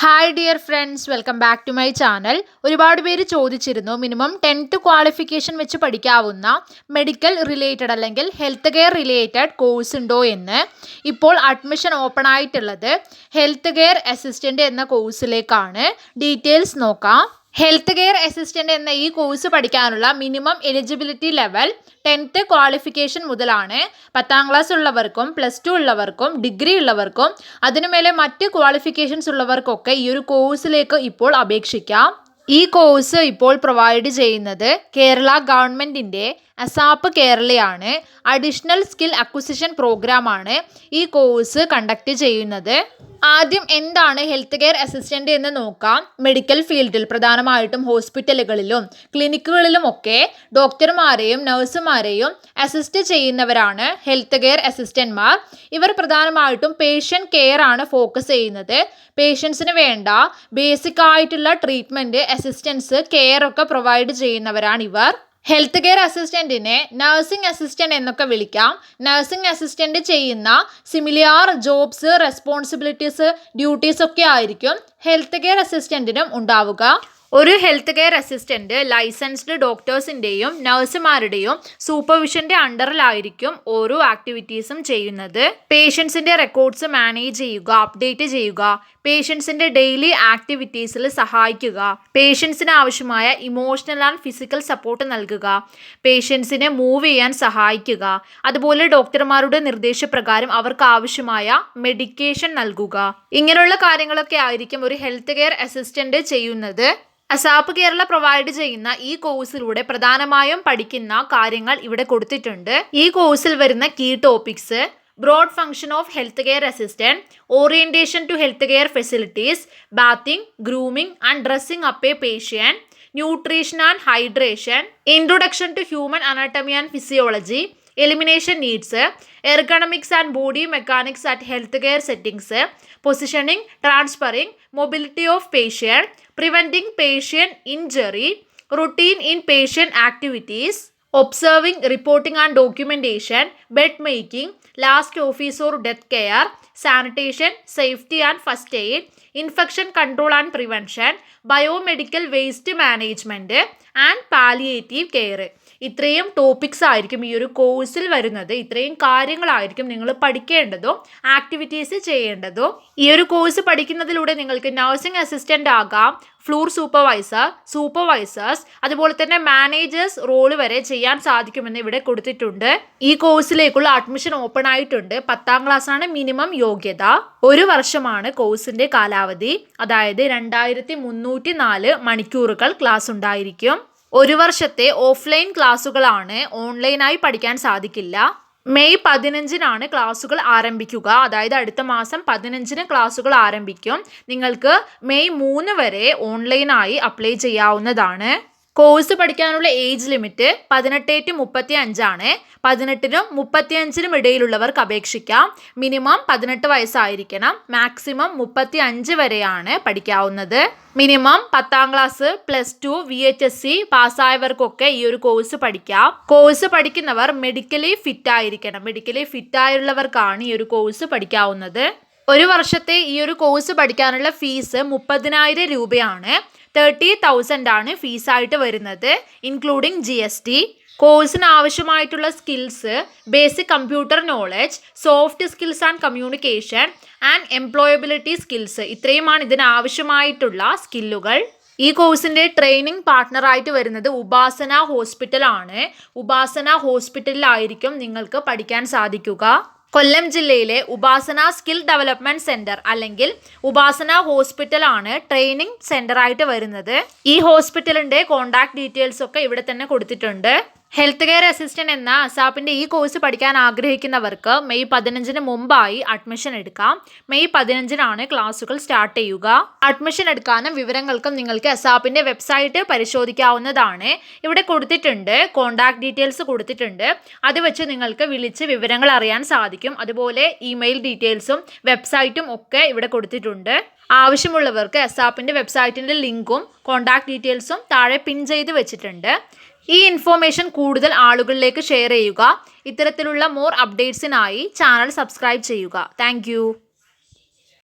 Hi dear friends welcome back to my channel ഒരുപാട് പേര് ചോദിച്ചിരുന്നു മിനിമം ടെൻത്ത് ക്വാളിഫിക്കേഷൻ വെച്ച് പഠിക്കാവുന്ന മെഡിക്കൽ റിലേറ്റഡ് അല്ലെങ്കിൽ ഹെൽത്ത് കെയർ റിലേറ്റഡ് കോഴ്സ് ഉണ്ടോ എന്ന് ഇപ്പോൾ അഡ്മിഷൻ ഓപ്പൺ ആയിട്ടുള്ളത് ഹെൽത്ത് കെയർ അസിസ്റ്റൻ്റ് എന്ന കോഴ്സിലേക്കാണ് ഡീറ്റെയിൽസ് നോക്കാം ഹെൽത്ത് കെയർ അസിസ്റ്റൻ്റ് എന്ന ഈ കോഴ്സ് പഠിക്കാനുള്ള minimum eligibility level tenth qualification മുതലാണ് പത്താം ക്ലാസ് ഉള്ളവർക്കും പ്ലസ് ടു ഉള്ളവർക്കും ഡിഗ്രി ഉള്ളവർക്കും അതിനുമേലെ മറ്റ് ക്വാളിഫിക്കേഷൻസ് ഉള്ളവർക്കൊക്കെ ഈ ഒരു കോഴ്സിലേക്ക് ഇപ്പോൾ അപേക്ഷിക്കാം ഈ കോഴ്സ് ഇപ്പോൾ പ്രൊവൈഡ് ചെയ്യുന്നത് കേരള ഗവൺമെൻറ്റിൻ്റെ അസാപ്പ് കേരളയാണ് അഡീഷണൽ സ്കിൽ അക്വിസിഷൻ പ്രോഗ്രാമാണ് ഈ കോഴ്സ് കണ്ടക്ട് ചെയ്യുന്നത് ആദ്യം എന്താണ് ഹെൽത്ത് കെയർ അസിസ്റ്റൻ്റ് എന്ന് നോക്കാം മെഡിക്കൽ ഫീൽഡിൽ പ്രധാനമായിട്ടും ഹോസ്പിറ്റലുകളിലും ക്ലിനിക്കുകളിലും ഒക്കെ ഡോക്ടർമാരെയും നഴ്സുമാരെയും അസിസ്റ്റ് ചെയ്യുന്നവരാണ് ഹെൽത്ത് കെയർ അസിസ്റ്റൻ്റ്മാർ ഇവർ പ്രധാനമായിട്ടും പേഷ്യൻറ്റ് കെയർ ആണ് ഫോക്കസ് ചെയ്യുന്നത് പേഷ്യൻസിന് വേണ്ട ബേസിക് ആയിട്ടുള്ള ട്രീറ്റ്മെൻറ്റ് അസിസ്റ്റൻസ് കെയർ ഒക്കെ പ്രൊവൈഡ് ചെയ്യുന്നവരാണ് ഇവർ ഹെൽത്ത് കെയർ അസിസ്റ്റൻറ്റിനെ നഴ്സിംഗ് അസിസ്റ്റൻ്റ് എന്നൊക്കെ വിളിക്കാം നഴ്സിംഗ് അസിസ്റ്റൻ്റ് ചെയ്യുന്ന സിമിലിയാർ ജോബ്സ് റെസ്പോൺസിബിലിറ്റീസ് ഡ്യൂട്ടീസ് ഒക്കെ ആയിരിക്കും ഹെൽത്ത് കെയർ അസിസ്റ്റൻറ്റിനും ഉണ്ടാവുക ഒരു ഹെൽത്ത് കെയർ അസിസ്റ്റന്റ് ലൈസൻസ്ഡ് ഡോക്ടേഴ്സിൻ്റെയും നഴ്സുമാരുടെയും സൂപ്പർവിഷന്റെ അണ്ടറിലായിരിക്കും ഓരോ ആക്ടിവിറ്റീസും ചെയ്യുന്നത് പേഷ്യൻസിന്റെ റെക്കോർഡ്സ് മാനേജ് ചെയ്യുക അപ്ഡേറ്റ് ചെയ്യുക പേഷ്യൻസിന്റെ ഡെയിലി ആക്ടിവിറ്റീസിൽ സഹായിക്കുക പേഷ്യൻസിന് ആവശ്യമായ ഇമോഷണൽ ആൻഡ് ഫിസിക്കൽ സപ്പോർട്ട് നൽകുക പേഷ്യൻസിനെ മൂവ് ചെയ്യാൻ സഹായിക്കുക അതുപോലെ ഡോക്ടർമാരുടെ നിർദ്ദേശപ്രകാരം അവർക്ക് ആവശ്യമായ മെഡിക്കേഷൻ നൽകുക ഇങ്ങനെയുള്ള കാര്യങ്ങളൊക്കെ ആയിരിക്കും ഒരു ഹെൽത്ത് കെയർ അസിസ്റ്റന്റ് ചെയ്യുന്നത് അസാപ്പ് കേരള പ്രൊവൈഡ് ചെയ്യുന്ന ഈ കോഴ്സിലൂടെ പ്രധാനമായും പഠിക്കുന്ന കാര്യങ്ങൾ ഇവിടെ കൊടുത്തിട്ടുണ്ട് ഈ കോഴ്സിൽ വരുന്ന key topics broad function of health care assistant orientation to health care facilities bathing grooming and dressing up a patient nutrition and hydration introduction to human anatomy and physiology elimination needs ergonomics and body mechanics at health care settings positioning transferring mobility of patient preventing patient injury, routine inpatient activities, observing, reporting and documentation, bed making, last office or death care, sanitation, safety and first aid, infection control and prevention, biomedical waste management and palliative care. ഇത്രയും topics ആയിരിക്കും ഈ ഒരു കോഴ്സിൽ വരുന്നത് ഇത്രയും കാര്യങ്ങളായിരിക്കും നിങ്ങൾ പഠിക്കേണ്ടതോ activities ചെയ്യേണ്ടതോ ഈ ഒരു കോഴ്സ് പഠിക്കുന്നതിലൂടെ നിങ്ങൾക്ക് നഴ്സിംഗ് അസിസ്റ്റൻ്റ് ആകാം ഫ്ലൂർ സൂപ്പർവൈസർ സൂപ്പർവൈസേഴ്സ് അതുപോലെ തന്നെ മാനേജേഴ്സ് റോൾ വരെ ചെയ്യാൻ സാധിക്കുമെന്ന് ഇവിടെ കൊടുത്തിട്ടുണ്ട് ഈ കോഴ്സിലേക്കുള്ള അഡ്മിഷൻ ഓപ്പൺ ആയിട്ടുണ്ട് പത്താം ക്ലാസ്സാണ് മിനിമം യോഗ്യത ഒരു വർഷമാണ് കോഴ്സിന്റെ കാലാവധി അതായത് രണ്ടായിരത്തി മണിക്കൂറുകൾ ക്ലാസ് ഉണ്ടായിരിക്കും ഒരു വർഷത്തെ ഓഫ്ലൈൻ ക്ലാസ്സുകളാണ് ഓൺലൈനായി പഠിക്കാൻ സാധിക്കില്ല മെയ് പതിനഞ്ചിനാണ് ക്ലാസ്സുകൾ ആരംഭിക്കുക അതായത് അടുത്ത മാസം പതിനഞ്ചിന് ക്ലാസ്സുകൾ ആരംഭിക്കും നിങ്ങൾക്ക് മെയ് മൂന്ന് വരെ ഓൺലൈനായി അപ്ലൈ ചെയ്യാവുന്നതാണ് കോഴ്സ് പഠിക്കാനുള്ള ഏജ് ലിമിറ്റ് പതിനെട്ട് ടു മുപ്പത്തി അഞ്ചാണ് പതിനെട്ടിനും മുപ്പത്തിയഞ്ചിനും ഇടയിലുള്ളവർക്ക് അപേക്ഷിക്കാം മിനിമം പതിനെട്ട് വയസ്സായിരിക്കണം മാക്സിമം മുപ്പത്തി അഞ്ച് വരെയാണ് പഠിക്കാവുന്നത് മിനിമം പത്താം class plus two V H S C പാസ്സായവർക്കൊക്കെ ഈ ഒരു കോഴ്സ് പഠിക്കാം കോഴ്സ് പഠിക്കുന്നവർ മെഡിക്കലി ഫിറ്റ് ആയിരിക്കണം മെഡിക്കലി ഫിറ്റ് ആയുള്ളവർക്കാണ് ഈ ഒരു കോഴ്സ് പഠിക്കാവുന്നത് ഒരു വർഷത്തെ ഈ ഒരു കോഴ്സ് പഠിക്കാനുള്ള ഫീസ് മുപ്പതിനായിരം രൂപയാണ് തേർട്ടി തൗസൻഡ് ആണ് ഫീസായിട്ട് വരുന്നത് ഇൻക്ലൂഡിങ് ജി എസ് ടി കോഴ്സിന് ആവശ്യമായിട്ടുള്ള skills basic computer knowledge soft skills and communication and employability skills ഇത്രയുമാണ് ഇതിന് ആവശ്യമായിട്ടുള്ള സ്കില്ലുകൾ ഈ കോഴ്സിൻ്റെ ട്രെയിനിങ് പാർട്ട്ണറായിട്ട് വരുന്നത് ഉപാസന ഹോസ്പിറ്റലാണ് ഉപാസന ഹോസ്പിറ്റലിലായിരിക്കും നിങ്ങൾക്ക് പഠിക്കാൻ സാധിക്കുക കൊല്ലം ജില്ലയിലെ ഉപാസന സ്കിൽ ഡെവലപ്മെന്റ് സെന്റർ അല്ലെങ്കിൽ ഉപാസന ഹോസ്പിറ്റൽ ആണ് ട്രെയിനിങ് സെന്റർ ആയിട്ട് വരുന്നത് ഈ ഹോസ്പിറ്റലിന്റെ കോൺടാക്ട് ഡീറ്റെയിൽസ് ഒക്കെ ഇവിടെ തന്നെ കൊടുത്തിട്ടുണ്ട് ഹെൽത്ത് കെയർ അസിസ്റ്റന്റ് എന്ന അസാപ്പിന്റെ ഈ കോഴ്സ് പഠിക്കാൻ ആഗ്രഹിക്കുന്നവർക്ക് മെയ് പതിനഞ്ചിന് മുമ്പായി അഡ്മിഷൻ എടുക്കാം മെയ് പതിനഞ്ചിനാണ് ക്ലാസുകൾ സ്റ്റാർട്ട് ചെയ്യുക അഡ്മിഷൻ എടുക്കാനും വിവരങ്ങൾക്കും നിങ്ങൾക്ക് അസാപ്പിന്റെ വെബ്സൈറ്റ് പരിശോധിക്കാവുന്നതാണ് ഇവിടെ കൊടുത്തിട്ടുണ്ട് കോൺടാക്ട് ഡീറ്റെയിൽസ് കൊടുത്തിട്ടുണ്ട് അത് വെച്ച് നിങ്ങൾക്ക് വിളിച്ച് വിവരങ്ങൾ അറിയാൻ സാധിക്കും അതുപോലെ ഇമെയിൽ ഡീറ്റെയിൽസും വെബ്സൈറ്റും ഒക്കെ ഇവിടെ കൊടുത്തിട്ടുണ്ട് ആവശ്യമുള്ളവർക്ക് എസ്ആപ്പിൻ്റെ വെബ്സൈറ്റിൻ്റെ ലിങ്കും കോണ്ടാക്ട് ഡീറ്റെയിൽസും താഴെ പിൻ ചെയ്ത് വെച്ചിട്ടുണ്ട് ഈ ഇൻഫോർമേഷൻ കൂടുതൽ ആളുകളിലേക്ക് ഷെയർ ചെയ്യുക ഇത്തരത്തിലുള്ള മോർ അപ്ഡേറ്റ്സിനായി ചാനൽ സബ്സ്ക്രൈബ് ചെയ്യുക താങ്ക്